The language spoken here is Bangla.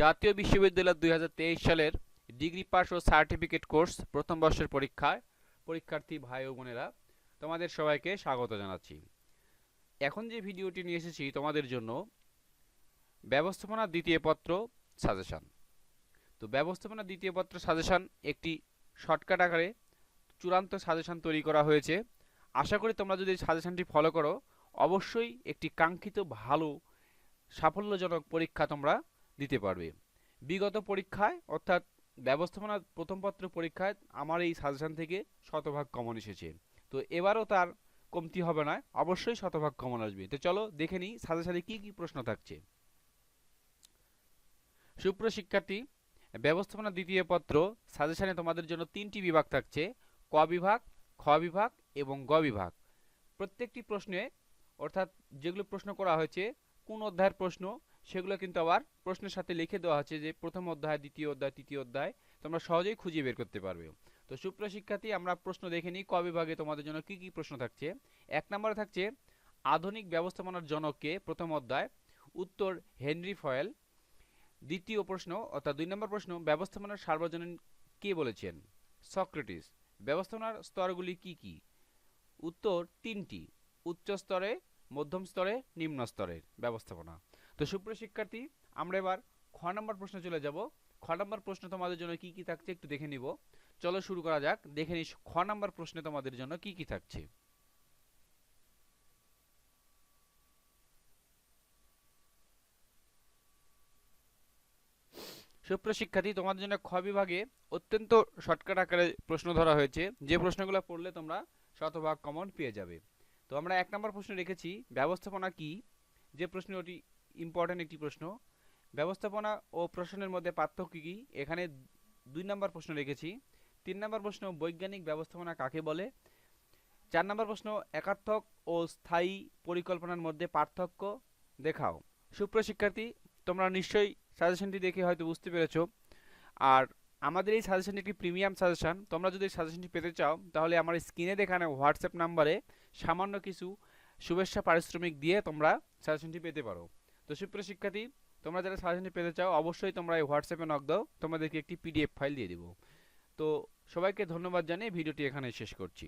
জাতীয় বিশ্ববিদ্যালয় দু হাজার তেইশ সালের ডিগ্রি পাস ও সার্টিফিকেট কোর্স প্রথম বর্ষের পরীক্ষায়, পরীক্ষার্থী ভাই ও বোনেরা, তোমাদের সবাইকে স্বাগত জানাচ্ছি। এখন যে ভিডিওটি নিয়ে এসেছি তোমাদের জন্য ব্যবস্থাপনা দ্বিতীয় পত্র সাজেশন। তো ব্যবস্থাপনা দ্বিতীয় পত্র সাজেশন একটি শর্টকাট আকারে চূড়ান্ত সাজেশন তৈরি করা হয়েছে। আশা করি তোমরা যদি সাজেশনটি ফলো করো, অবশ্যই একটি কাঙ্ক্ষিত ভালো সাফল্যজনক পরীক্ষা তোমরা দিতে পারবে। বিগত পরীক্ষায়, অর্থাৎ ব্যবস্থাপনা প্রথম পত্র পরীক্ষায়, আমার এই সাজেশন থেকে শতভাগ কমন এসেছে। তো এবারও তার কমতি হবে না, অবশ্যই শতভাগ কমন আসবে। তো চলো দেখে নিই সাজেশনে কি কি প্রশ্ন থাকছে। সুপ্রিয় শিক্ষার্থী, ব্যবস্থাপনা দ্বিতীয় পত্র সাজেশানে তোমাদের জন্য তিনটি বিভাগ থাকছে, ক বিভাগ, খ বিভাগ এবং গ বিভাগ। প্রত্যেকটি প্রশ্নে, অর্থাৎ যেগুলো প্রশ্ন করা হয়েছে, কোন অধ্যায়ের প্রশ্ন সেগুলো কিন্তু আবার প্রশ্নের সাথে লিখে দেওয়া আছে যে প্রথম অধ্যায়, দ্বিতীয় অধ্যায়, তৃতীয় অধ্যায় তোমরা সহজেই খুঁজে বের করতে পারবে। তো সুপ্রিয় শিক্ষার্থী, আমরা প্রশ্ন দেখে নিই, ক বিভাগে তোমাদের জন্য কি কি প্রশ্ন থাকছে? এক নম্বরে থাকছে, আধুনিক ব্যবস্থাপনার জনককে প্রথম অধ্যায়, উত্তর হেনরি ফয়েল, দ্বিতীয় প্রশ্ন, অর্থাৎ দুই নম্বর প্রশ্ন, ব্যবস্থাপনার সার্বজনীন কে বলেছেন? সক্রেটিস, ব্যবস্থাপনার স্তরগুলি কি কি? উত্তর তিনটি, উচ্চ স্তরে, মধ্যম স্তরে, নিম্ন স্তরের ব্যবস্থাপনা। তো সুপ্রিয় শিক্ষার্থী, আমরা এবার খ নম্বর প্রশ্নে চলে যাব। খ নম্বর প্রশ্ন তোমাদের জন্য কি কি থাকছে একটু দেখে নিব। চলো শুরু করা যাক, দেখে নিই খ নম্বর প্রশ্নে তোমাদের জন্য কি কি থাকছে। সুপ্রিয় শিক্ষার্থী, তোমাদের জন্য খ বিভাগে অত্যন্ত শর্টকাট আকারে প্রশ্ন ধরা হয়েছে। যে প্রশ্নগুলো পড়লে তোমরা শতভাগ কমন পেয়ে যাবে। তো আমরা এক নম্বর প্রশ্ন রেখেছি, ব্যবস্থাপনা কি? যে প্রশ্ন ওটি ইম্পর্ট্যান্ট একটি প্রশ্ন। ব্যবস্থাপনা ও প্রশ্নের মধ্যে পার্থক্য কী? এখানে দুই নম্বর প্রশ্ন রেখেছি। তিন নম্বর প্রশ্ন, বৈজ্ঞানিক ব্যবস্থাপনা কাকে বলে? চার নম্বর প্রশ্ন একার্থক ও স্থায়ী পরিকল্পনার মধ্যে পার্থক্য দেখাও। সুপ্রিয় শিক্ষার্থী, তোমরা নিশ্চয়ই সাজেশনটি দেখে হয়তো বুঝতে পেরেছ। আর আমাদের এই সাজেশনটি একটি প্রিমিয়াম সাজেশন তোমরা যদি সাজেশনটি পেতে চাও, তাহলে আমার স্ক্রিনে দেখানো হোয়াটসঅ্যাপ নাম্বারে সামান্য কিছু শুভেচ্ছা পারিশ্রমিক দিয়ে তোমরা সাজেশনটি পেতে পারো। তো সুপ্রিয় শিক্ষার্থী, তোমরা যারা সাজেশনটি পেতে চাও, অবশ্যই তোমরা এই হোয়াটসঅ্যাপে নক দাও, তোমাদেরকে একটি পিডিএফ ফাইল দিয়ে দেবো। তো সবাইকে ধন্যবাদ জানিয়ে ভিডিওটি এখানে শেষ করছি।